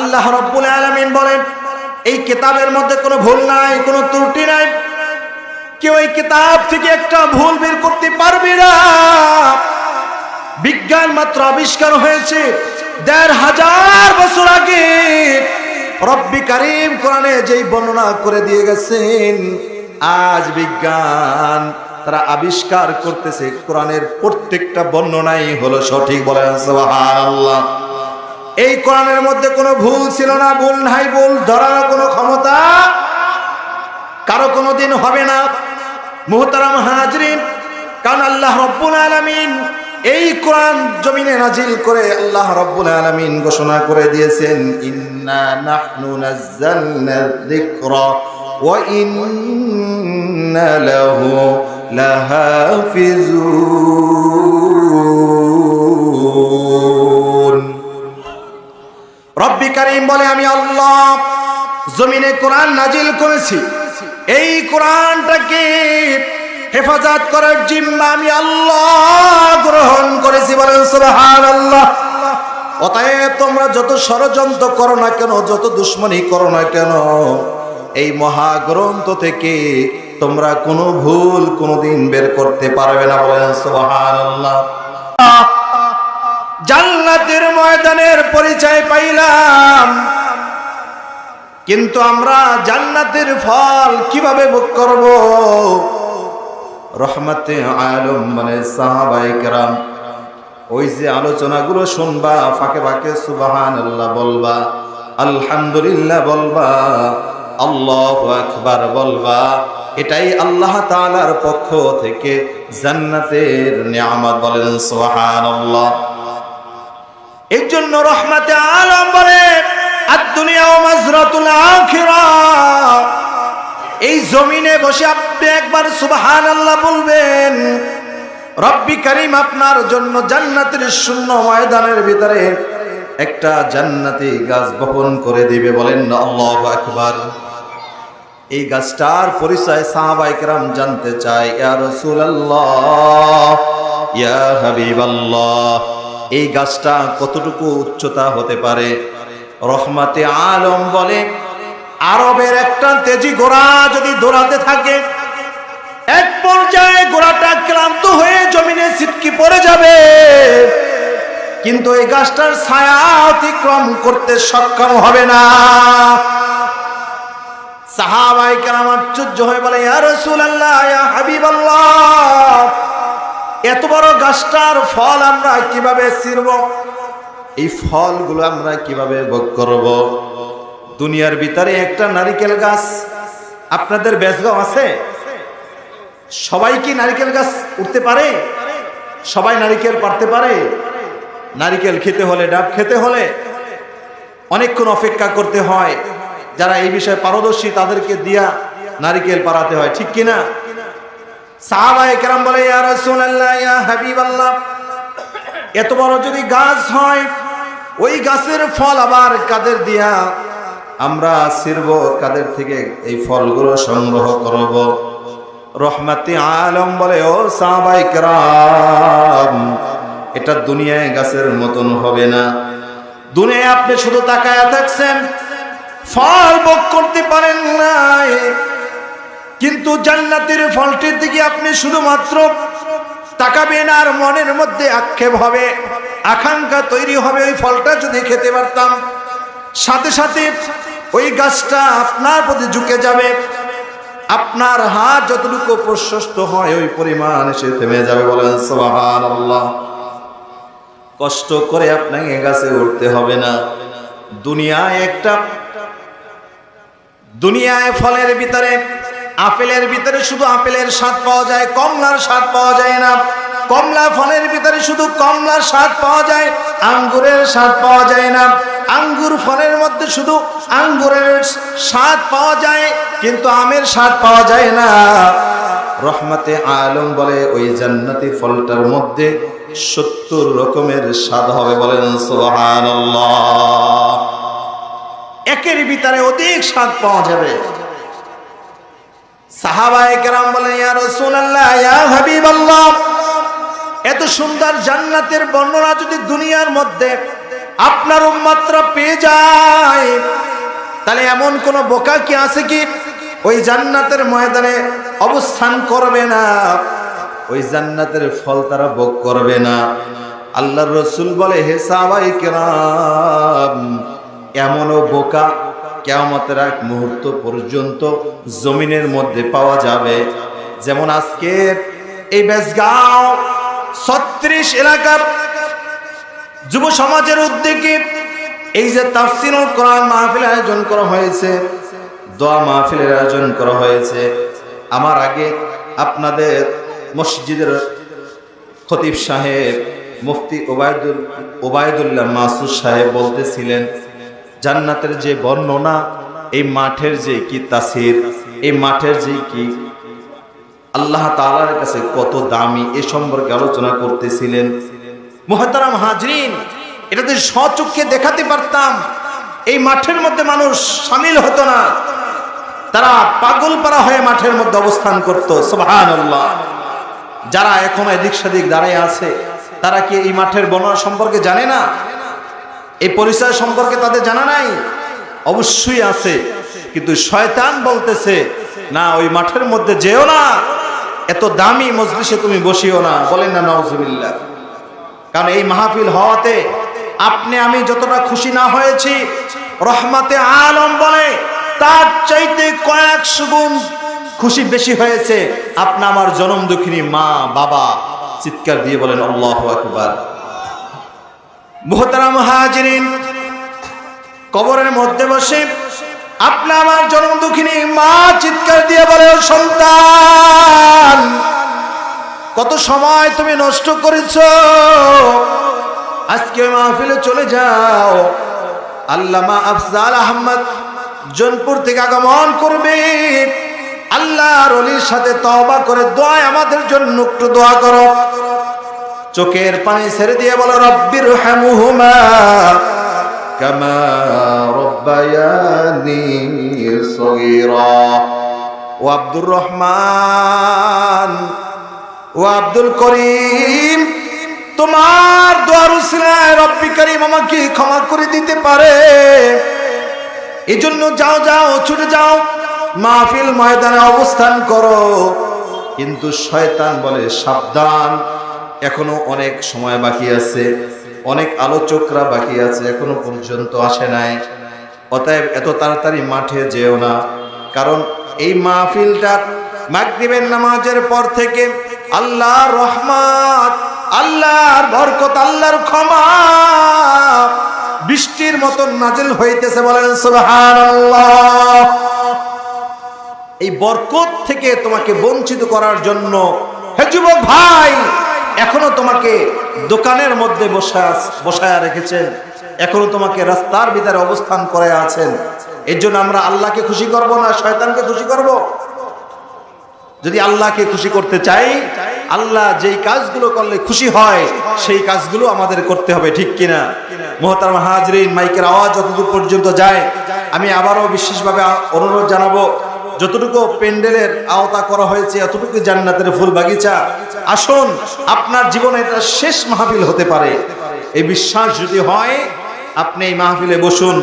আল্লাহ রব্বুল আলামিন বলেন, এই কিতাবের মধ্যে কোনো ভুল নাই, কোনো ত্রুটি নাই। কেউ এই কিতাব থেকে একটা ভুল বের করতে পারবে না। বিজ্ঞান মাত্র আবিষ্কার হয়েছে দেড় হাজার বছর আগে। রব্বি কারিম কোরআনে যেই বর্ণনা করে দিয়ে গেছেন, আজ বিজ্ঞান তারা আবিষ্কার করতেছে, কোরআনের প্রত্যেকটা বর্ণনাই হলো সঠিক বলেন, সুবহানাল্লাহ। এই কোরআনের মধ্যে কোনো ভুল ছিল না, ভুল নাই, ভুল ধরার কোনো ক্ষমতা কারও কোনো দিন হবে না। মুহতারাম হাজরিন, কারণ আল্লাহ রব্বুল আলামিন এই কোরআন জমিনে নাজিল করে আল্লাহ রব্বুল আলমিন ঘোষণা করে দিয়েছেন, ইন্না নাহনু যিকরা ওয়া ইন্না লাহু লাহাফিজুন। রব্বি কারিম বলে, আমি আল্লাহ জমিনে কোরআন নাজিল করেছি। এই কোরআনটাকে হেফাজত করার জিম্মা আমি আল্লাহ গ্রহণ করেছি বলেন, সুবহানাল্লাহ। অতএব তোমরা যত ষড়যন্ত্র করো না কেন, যত দুশ্মনী করো না কেন, এই মহাগ্রন্থ থেকে তোমরা কোনো ভুল কোনোদিন বের করতে পারবে না বলেন, সুবহানাল্লাহ। জান্নাতের ময়দানের পরিচয় পাইলাম। কিন্তু আমরা জান্নাতের ফল কীভাবে ভোগ করব? রহমতে আলম মানে সাহাবাই কেরাম, ওই যে আলোচনাগুলো শুনবা, ফাঁকে ফাঁকে সুবাহান আল্লাহ বলবা, আলহামদুলিল্লাহ বলবা, আল্লাহ আকবার বলবা, এটাই আল্লাহ তাআলার পক্ষ থেকে জান্নাতের নিয়ামত বলেন সুবহানাল্লাহ। এর জন্য রহমাতে আলম বলে এই জমিনে বসে আপনি একবার সুবহান আল্লাহ বলবেন, রব্বি করিম আপনার জন্য জান্নাতের শূন্য ময়দানের ভিতরে একটা জান্নাতি গাছ বপন করে দিবে। বলেন আল্লাহ আকবার। এই গাছটার পরিচয় সাহাবাইকরাম জানতে চায়, ইয়া রাসূলুল্লাহ, ইয়া হাবিবাল্লাহ। এই গাছটা কতটুকু উচ্চতা হতে পারে? রহমাতে আলম বলে, আরবের একটা তেজি গোড়া যদি দৌড়াতে থাকে, এক পর্যায়ে ঘোড়াটা ক্লান্ত হয়ে জমিনে ছিটকি পড়ে যাবে। কিন্তু এই গাছটার ছায়া অতিক্রম করতে সক্ষম হবে না। সাহাবাই কেরাম আশ্চর্য হয়ে বলে, ইয়া রাসূলুল্লাহ, ইয়া হাবিবাল্লাহ এত বড় গাছটার ফল আমরা কীভাবে ছিড়ব এই ফলগুলো আমরা কীভাবে ভোগ করব? দুনিয়ার ভিতরে একটা নারিকেল গাছ আপনাদের বেজগাঁও আছে? সবাই কি নারিকেল গাছ উঠতে পারে? সবাই নারিকেল পারতে পারে? নারিকেল খেতে হলে, ডাব খেতে হলে অনেকক্ষণ অপেক্ষা করতে হয়। যারা এই বিষয়ে পারদর্শী তাদেরকে দিয়া নারিকেল পারাতে হয়, ঠিক কিনা? সাহাবায়ে কেরাম বলে, ইয়া রাসূলুল্লাহ, ইয়া হাবিবাল্লাহ, এত বড় যদি গাছ হয়, ওই গাছের ফল আবার কাদের দিয়া? আমরা ছিড়ব কাদের থেকে? এই ফলগুলো সংগ্রহ করব। রহমাতি আলম বলে, ও সাহাবাই কেরাম, এটা দুনিয়ায় গাছের মতন হবে না। দুনিয়ায় আপনি শুধু তাকায়া থাকছেন, ফল ভোগ করতে পারেন নাই কিন্তু জান্নাতের ফলটির দিকে আপনি শুধুমাত্র তাকাবেন আর মনের মধ্যে আক্ষেপ হবে। আকাঙ্ক্ষা তৈরি হবে ওই ফলটা যদি খেতে পারতাম। সাথে সাথে ওই গাছটা আপনার প্রতি ঝুঁকে যাবে। আপনার হাত যতটুকু প্রশস্ত হয় ওই পরিমাণ এসে থেমে যাবে বলেন, সুবহানাল্লাহ। কষ্ট করে আপনাকে গাছে উঠতে হবে না। দুনিয়ায় একটা দুনিয়ায় ফলের ভিতরে আপেলের ভিতরে শুধু আপেলের স্বাদ পাওয়া যায়, কমলার স্বাদ পাওয়া যায় না। কমলা ফলের ভিতরে শুধু কমলার স্বাদ পাওয়া যায়, আঙ্গুরের স্বাদ পাওয়া যায় না। আঙ্গুর ফলের মধ্যে শুধু আঙ্গুরের স্বাদ পাওয়া যায়, কিন্তু আমের স্বাদ পাওয়া যায় না। রহমতে আলম বলে, ওই জান্নাতি ফলটার মধ্যে সত্তর রকমের স্বাদ হবে বলেন সুবহানাল্লাহ। একের ভিতরে অধিক স্বাদ পাওয়া যাবে। কেরাম ইয়া এত সুন্দর জান্নাতের বর্ণনা যদি দুনিয়ার মধ্যে আপনার উম্মাত্রা পেয়ে যায়, তাহলে এমন কোন বোকা কি আছে কি? ওই জান্নাতের ময়দানে অবস্থান করবে না, ওই জান্নাতের ফল তারা ভোগ করবে না। আল্লাহর রসুল বলে, হে কেরাম, এমনও বোকা কেয়ামতের এক মুহূর্ত পর্যন্ত জমিনের মধ্যে পাওয়া যাবে। যেমন আজকের এই বেসগাঁও ছত্রিশ এলাকার যুব সমাজের উদ্যোগে এই যে তাফসিরুল কোরআন মাহফিল আয়োজন করা হয়েছে, দোয়া মাহফিলের আয়োজন করা হয়েছে। আমার আগে আপনাদের মসজিদের খতিব সাহেব মুফতি ওবায়দুল ওবায়দুল্লাহ মাসুদ সাহেব বলতেছিলেন জান্নাতের যে বর্ণনা, এই মাঠের যে কি তাসির, এই মাঠের যে কি আল্লাহ তাআলার কাছে কত দামি, এ সম্পর্কে আলোচনা করতেছিলেন। মোহতারাম হাজরিন, এটা তো স্বচক্ষে দেখাতে পারতাম, এই মাঠের মধ্যে মানুষ সামিল হতো না। তারা পাগল পাগলপাড়া হয়ে মাঠের মধ্যে অবস্থান করত সুবহান যারা এখন এদিক সেদিক দাঁড়িয়ে আছে, তারা কি এই মাঠের বর্ণনা সম্পর্কে জানে না? এই পরিচয় সম্পর্কে তাদের জানা নাই? অবশ্যই আছে। কিন্তু শয়তান বলতেছে, না, ওই মাঠের মধ্যে যেও না। এত দামি মজলিসে তুমি বসিও না। বলেন না নওজুবিল্লাহ কারণ এই মাহফিল হওয়াতে আপনি, আমি যতটা খুশি না হয়েছি, রহমাতে আলম বলে, তার চাইতে কয়েকশো গুণ খুশি বেশি হয়েছে। আপনি আমার জনম দুঃখিনী মা, বাবা, চিৎকার দিয়ে বলেন, আল্লাহ আকবার। মোহতারাম হাজিরিন, কবরের মধ্যে বসে আপনি আমার জন্ম দুঃখিনী মা চিৎকার দিয়ে বলে, "ও সন্তান, কত সময় তুমি নষ্ট করেছ? আজকে মাহফিলে চলে যাও। আল্লামা আফজাল আহমদ জনপুর থেকে আগমন করবে। আল্লাহ রলির সাথে তওবা করে দোয়ায় আমাদের জন্য একটু দোয়া করো। চোখের পানি ছেড়ে দিয়ে বলো রব্বির হামুহুমা কামা রব্বায়ানি সগীরা। ও আব্দুর রহমান, ও আব্দুল করিম, তোমার দোয়ার উসিলায় রব্বি করিম আমাকে ক্ষমা করে দিতে পারে। এই জন্য যাও যাও, ছুটে যাও, মাহফিল ময়দানে অবস্থান করো। কিন্তু শয়তান বলে, সাবধান এখনও অনেক সময় বাকি আছে, অনেক আলোচকরা বাকি আছে, এখনও পর্যন্ত আসে নাই। অতএব এত তাড়াতাড়ি মাঠে যেও না, কারণ এই মাহফিলটা মাগরিবের নামাজের পর থেকে আল্লাহর রহমত, আল্লাহর বরকত, আল্লাহর ক্ষমা বৃষ্টির মতন নাজিল হইতেছে বলেন সুবহানাল্লাহ। এই বরকত থেকে তোমাকে বঞ্চিত করার জন্য হে যুবক ভাই এখনও তোমাকে দোকানের মধ্যে বসা বসায় রেখেছেন। এখনও তোমাকে রাস্তার ভিতরে অবস্থান করে আছেন। এর জন্য আমরা আল্লাহকে খুশি করব না শয়তানকে খুশি করব? যদি আল্লাহকে খুশি করতে চাই, আল্লাহ যেই কাজগুলো করলে খুশি হয়, সেই কাজগুলো আমাদের করতে হবে, ঠিক কিনা? মোহতার হাজরিন, মাইকের আওয়াজ যতদূর পর্যন্ত যায়, আমি আবারও বিশেষভাবে অনুরোধ জানাব যতটুকু প্যান্ডেলের আওতা করা হয়েছে, এতটুকু জান্নাতের ফুল বাগিচা। আসুন, আপনার জীবনে এটা শেষ মাহফিল হতে পারে। এই বিশ্বাস যদি হয়, আপনি এই মাহফিলে বসুন।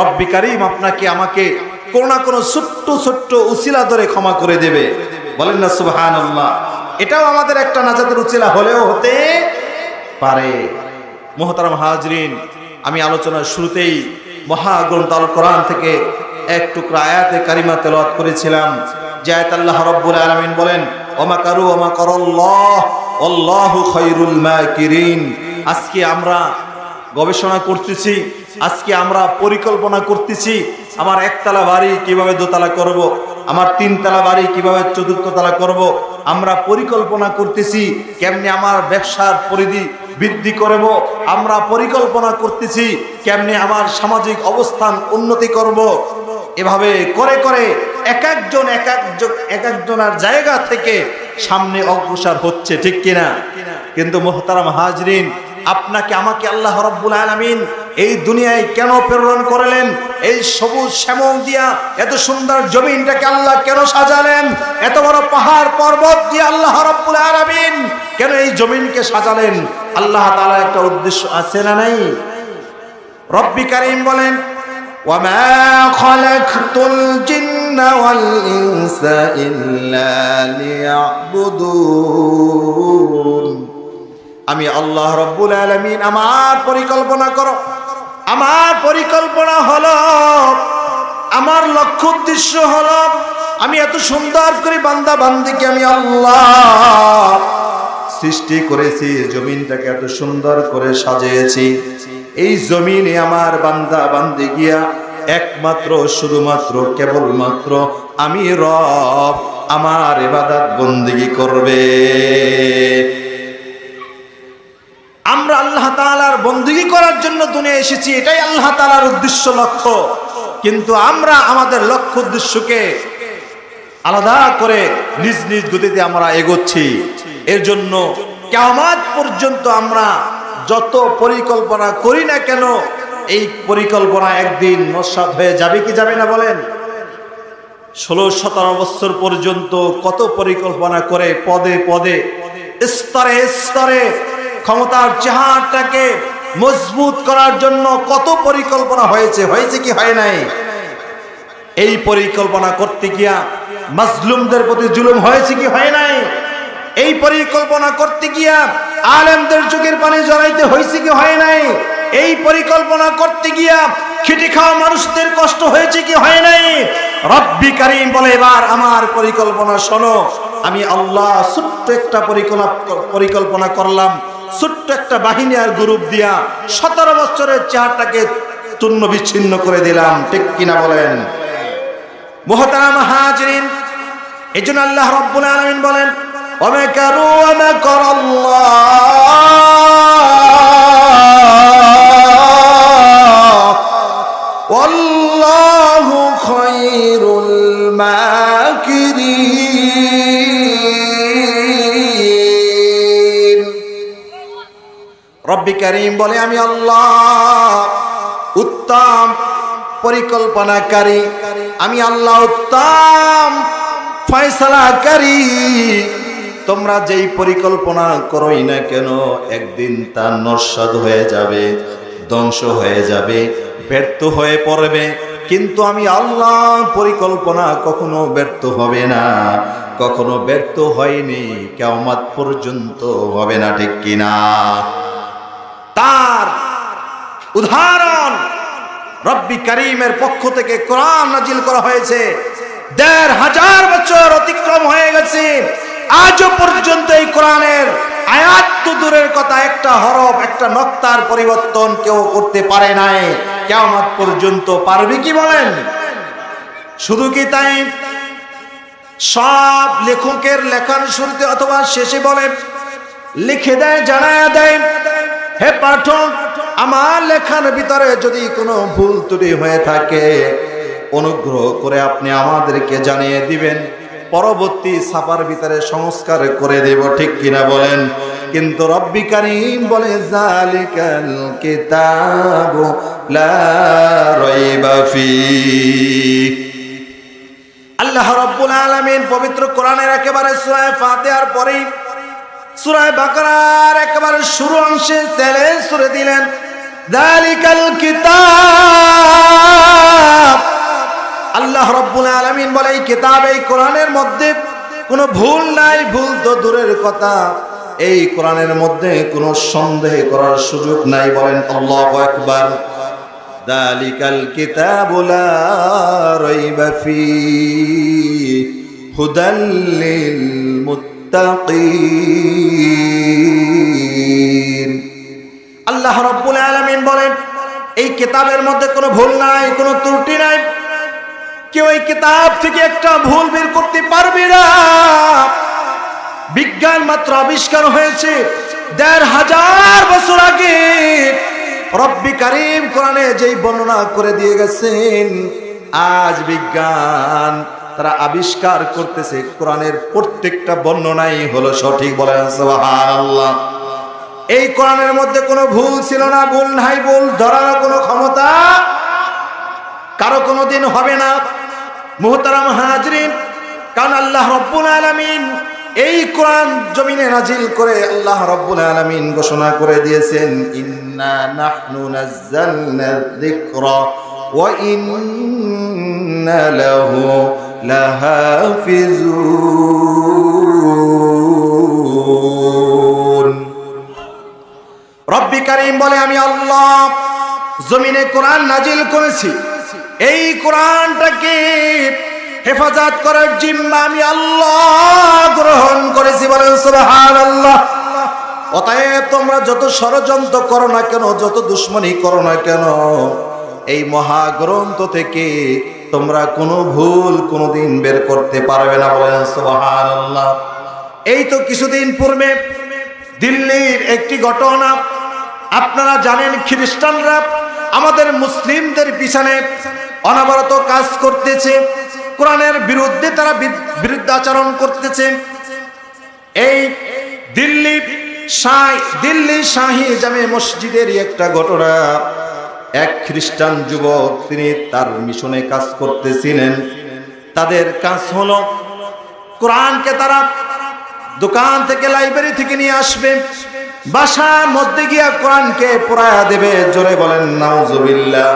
রব্বি কারিম আপনাকে আমাকে কোনো না কোনো ছোট্ট ছোট্ট উসিলা ধরে ক্ষমা করে দেবে। বলেন না সুবহান এটাও আমাদের একটা নাজাতের উচিলা হলেও হতে পারে। মোহতারাম হাজরিন, আমি আলোচনার শুরুতেই মহাগ্রন্থ আল কোরআন থেকে এক টুকরা আয়াতে কারিমা তেলাওয়াত করেছিলাম যে আয়াত আল্লাহ রাব্বুল আলামিন বলেন, ওমা কারু, ওমা করল্লাহ খায়রুল মাকিরিন আজকে আমরা গবেষণা করতেছি, আজকে আমরা পরিকল্পনা করতেছি, আমার একতলা বাড়ি কীভাবে দোতলা করব। আমার তিনতলা বাড়ি কীভাবে চতুর্থ তলা করব। আমরা পরিকল্পনা করতেছি কেমনি আমার ব্যবসার পরিধি বৃদ্ধি করব, আমরা পরিকল্পনা করতেছি কেমনি আমার সামাজিক অবস্থান উন্নতি করব। এভাবে করে করে এক একজন এক একজন, এক একজনের জায়গা থেকে সামনে অগ্রসর হচ্ছে, ঠিক কিনা? কিন্তু মোহতারাম হাজরিন, আপনাকে, আমাকে আল্লাহ রব্বুল আলমিন এই দুনিয়ায় কেন প্রেরণ করলেন? এই সবুজ শ্যামল দিয়া, এত সুন্দর জমিনটাকে আল্লাহ কেন সাজালেন? এত বড় পাহাড় পর্বত দিয়ে আল্লাহ রব্বুল আলমিন কেন এই জমিনকে সাজালেন? আল্লাহ তালা একটা উদ্দেশ্য আছে না নাই? রব্বি কারিম বলেন وما خلقت الجن والإنس إلا ليعبدون আমি আল্লাহ রব্বুল আলমিন আমার পরিকল্পনা করো আমার পরিকল্পনা হলো আমার লক্ষ্য উদ্দেশ্য হলো আমি এত সুন্দর করে বান্দা বান্দিকে আমি আল্লাহ সৃষ্টি করেছি জমিনটাকে এত সুন্দর করে সাজিয়েছি এই জমিনে আমার বান্দা বান্দি গিয়া একমাত্র, শুধুমাত্র, কেবলমাত্র আমি রব, আমার এবাদাত বন্দিগি করবে। আমরা আল্লাহ তাআলার বন্দিগি করার জন্য দুনিয়া এসেছি, এটাই আল্লাহ তাআলার উদ্দেশ্য, লক্ষ্য। কিন্তু আমরা আমাদের লক্ষ্য উদ্দেশ্যকে আলাদা করে নিজ নিজ গতিতে আমরা এগোচ্ছি। এর জন্য কেমন পর্যন্ত আমরা যত পরিকল্পনা করি না কেন, এই পরিকল্পনা একদিন নস্বাত হয়ে যাবে কি যাবে না বলেন? ষোলো, সতেরো বছর পর্যন্ত কত পরিকল্পনা করে পদে পদে, স্তরে স্তরে ক্ষমতার চেহারটাকে মজবুত করার জন্য কত পরিকল্পনা হয়েছে হয়েছে কি হয় নাই? এই পরিকল্পনা করতে গিয়া মাজলুমদের প্রতি জুলুম হয়েছে কি হয় নাই? এই পরিকল্পনা করতে গিয়া আলেমদের চোখের পানি জড়াইতে হয়েছে কি হয় নাই? এই পরিকল্পনা করতে গিয়া খেটে খাওয়া মানুষদের কষ্ট হয়েছে কি হয় নাই? রব্বি কারিম বলে, এবার আমার পরিকল্পনা শোনো। আমি আল্লাহ ছোট্ট একটা পরিকল্পনা করলাম। ছোট্ট একটা বাহিনী আর গ্রুপ দিয়া সতেরো বছরের চেহারটাকে চূর্ণ বিচ্ছিন্ন করে দিলাম। ঠিক কিনা বলেন? মোহতারাম হাজরিন এই জন্য আল্লাহ রব্বুল আলমিন বলেন ومكروا ومكر الله والله خير الماكرين রব্বি করিম বলে আমি আল্লাহ উত্তম পরিকল্পনাকারী আমি আল্লাহ উত্তম ফয়সালাকারী তোমরা যেই পরিকল্পনা করোই না কেন, একদিন তা নস্বাদ হয়ে যাবে, ধ্বংস হয়ে যাবে, ব্যর্থ হয়ে পড়বে। কিন্তু আমি আল্লাহ পরিকল্পনা কখনো ব্যর্থ হবে না, কখনো ব্যর্থ হয়নি কেমত পর্যন্ত হবে না, ঠিক কিনা তার উদাহরণ রব্বি করিমের পক্ষ থেকে কোরআন নাজিল করা হয়েছে। দেড় হাজার বছর অতিক্রম হয়ে গেছে। আজও পর্যন্ত এই কোরআনের আয়াত তো দূরের কথা, একটা হরফ, একটা নক্তার পরিবর্তন কেউ করতে পারে নাই। কেমন পর্যন্ত পারবে কি বলেন? শুধু কি তাই? সব লেখকের লেখার শুরুতে অথবা শেষে বলে, লিখে দেয়, জানায় দেয়, হে পাঠক, আমার লেখার ভিতরে যদি কোনো ভুল ত্রুটি হয়ে থাকে, অনুগ্রহ করে আপনি আমাদেরকে জানিয়ে দিবেন। পরবর্তী ছাপার ভিতরে সংস্কার করে দেব, ঠিক কিনা বলেন? কিন্তু রব্বি কারিম বলে, জালিকাল কিতাবু লা রাইবা ফি। আল্লাহ রব্বুল আলামিন পবিত্র কোরআনের একেবারে সূরা ফাতিহার পরেই সূরা বাকারার একেবারে শুরু অংশে চ্যালেঞ্জ করে দিলেন, জালিকাল কিতাব। আল্লাহ রব্বুল আলামিন বলে, এই কিতাব, এই কোরআনের মধ্যে কোনো ভুল নাই, ভুল তো দূরের কথা। এই কোরআনের মধ্যে কোনো সন্দেহ করার সুযোগ নাই। বলেন, আল্লাহু আকবার। দালিকাল কিতাবু লা রাইবা ফীহি হুদাল লিল মুত্তাকিন। আল্লাহ রব্বুল আলামিন বলেন, এই কিতাবের মধ্যে কোনো ভুল নাই, কোনো ত্রুটি নাই। কেউ এই কিতাব থেকে একটা ভুল বের করতে পারবে না। বিজ্ঞান মাত্র আবিষ্কার হয়েছে দেড় হাজার বছর আগে। রব্বি কারিম কোরআনে যেই বর্ণনা করে দিয়ে গেছেন, আজ বিজ্ঞান তারা আবিষ্কার করতেছে, কোরআনের প্রত্যেকটা বর্ণনাই হলো সঠিক সুবহানাল্লাহ। এই কোরআনের মধ্যে কোনো ভুল ছিল না, ভুল নাই, ভুল ধরার কোনো ক্ষমতা কারও কোনো দিন হবে না। মুহতারাম হাজরিন, কারণ আল্লাহ রব্বুল আলামিন এই কোরআন জমিনে নাজিল করে আল্লাহ রব্বুল আলমিন ঘোষণা করে দিয়েছেন, ইন্ন নাহনু রব্বি কারীম বলে, আমি আল্লাহ জমিনে কোরআন নাজিল করেছি। এই কোরআনটাকে হেফাজত করার জিম্মা আমি আল্লাহ গ্রহণ করেছি বলেন সুবহান আল্লাহ অতএব তোমরা যত ষড়যন্ত্র করো না কেন, যত দুশ্মনী করো না কেন, এই মহাগ্রন্থ থেকে তোমরা কোনো ভুল কোনোদিন বের করতে পারবে না বলেন সুবহান আল্লাহ এই তো কিছুদিন পূর্বে দিল্লির একটি ঘটনা, আপনারা জানেন খ্রিস্টানরা আমাদের মুসলিমদের পিছনে অনবরত কাজ করতেছে। কোরআনের বিরুদ্ধে তারা বিরুদ্ধাচরণ করতেছে। এই দিল্লি দিল্লি শাহী জামে মসজিদের একটা ঘটনা। এক খ্রিস্টান যুবক, তিনি তার মিশনে কাজ করতেছিলেন। তাদের কাজ হলো, কোরআনকে তারা দোকান থেকে, লাইব্রেরি থেকে নিয়ে আসবে। বাসার মধ্যে গিয়া কোরআনকে পড়ায়া দেবে। জোরে বলেন, নাউজুবিল্লাহ।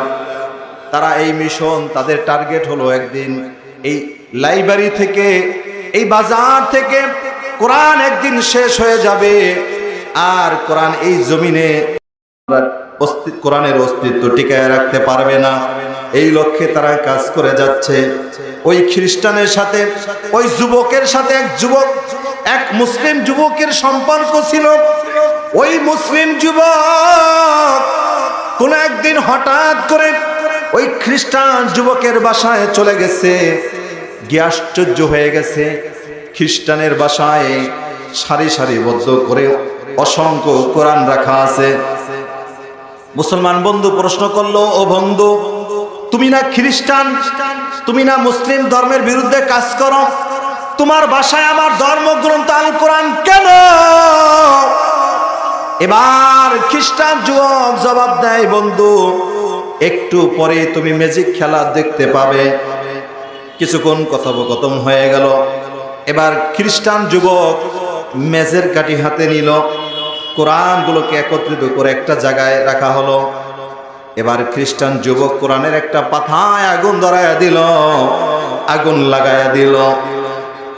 তারা এই মিশন তাদের টার্গেট হলো একদিন এই লাইব্রেরি থেকে, এই বাজার থেকে কোরআন একদিন শেষ হয়ে যাবে। আর কোরআন এই জমিনে কোরআনের অস্তিত্ব টিকায় রাখতে পারবে না। এই লক্ষ্যে তারা কাজ করে যাচ্ছে। ওই খ্রিস্টানের সাথে, ওই যুবকের সাথে এক যুবক, এক মুসলিম যুবকের সম্পর্ক ছিল। ওই মুসলিম যুবক কোন একদিন হঠাৎ করে ওই খ্রিস্টান যুবকের বাসায় চলে গেছে। গিয়ে আশ্চর্য হয়ে গেছে। খ্রিস্টানের বাসায় সারি সারিবদ্ধ করে অসংখ্য কোরআন রাখা আছে। মুসলমান বন্ধু প্রশ্ন করল, ও বন্ধু, তুমি না খ্রিস্টান? তুমি না মুসলিম ধর্মের বিরুদ্ধে কাজ করো? তোমার বাসায় আমার ধর্মগ্রন্থ আল কোরআন কেন? এবার খ্রিস্টান যুবক জবাব দেয়, বন্ধু একটু পরে তুমি ম্যাজিক খেলা দেখতে পাবে। কিছুক্ষণ কথোপকথন হয়ে গেল। এবার খ্রিস্টান যুবক মেজের কাটি হাতে নিল। কোরআনগুলোকে একত্রিত করে একটা জায়গায় রাখা হলো। এবার খ্রিস্টান যুবক কোরআনের একটা পাথায় আগুন ধরাইয়া দিল, আগুন লাগাইয়া দিল।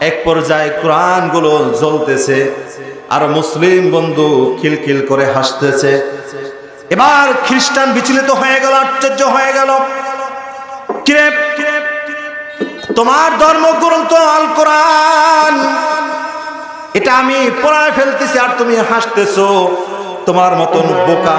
এক পর্যায়ে কোরআনগুলো জ্বলতেছে আর মুসলিম বন্ধু খিলখিল করে হাসতেছে। এবার খ্রিস্টান বিচলিত হয়ে গেল, আশ্চর্য হয়ে গেল। কিরে? তোমার ধর্মগ্রন্থ আল কোরআন। এটা আমি পড়ায় ফেলতেছি আর তুমি হাসতেছো। তোমার মতন বোকা।